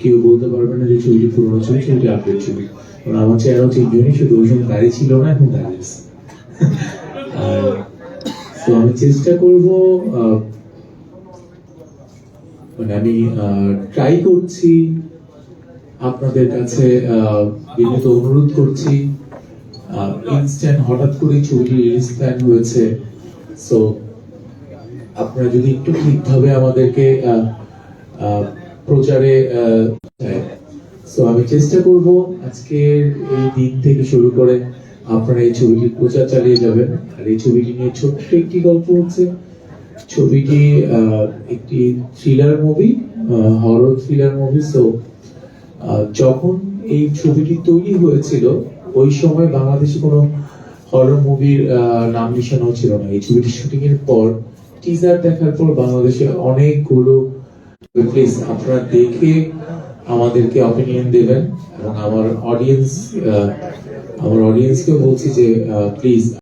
কেউ বলতে পারবে না যে ছবিটি ছবি, ছবিটি আপডেট ছবি। কারণ আমার চেহারাও তিনজনই শুধু ওই সময় ছিল না, এখন আর তো আমি চেষ্টা করব মানে আমি ট্রাই করছি। আপনাদের কাছে বিনীত অনুরোধ করছি। ইনস্ট্যান্ট হঠাৎ করে ছবিটি রিলিজ প্ল্যান হয়েছে। সো আপনারা যদি একটু ঠিকভাবে আমাদেরকে প্রচারে সো আমি চেষ্টা করব আজকের এই দিন থেকে শুরু করে আপনারা এই ছবিটির প্রচার চালিয়ে যাবেন। আর এই ছবিটি নিয়ে ছোট্ট একটি গল্প হচ্ছে। ছবিটি একটি thriller movie horror thriller movie so যখন এই ছবিটি তৈরি হয়েছিল, ওই সময় বাংলাদেশে কোনো হরর মুভির নাম নিশানাও ছিল না। এই ছবিটি শুটিং এর পর টিজার দেখার পর বাংলাদেশে অনেকগুলো প্লিজ আপনারা দেখে আমাদেরকে অপিনিয়ন দেবেন এবং আমার অডিয়েন্স আমার অডিয়েন্সকে বলছি যে প্লিজ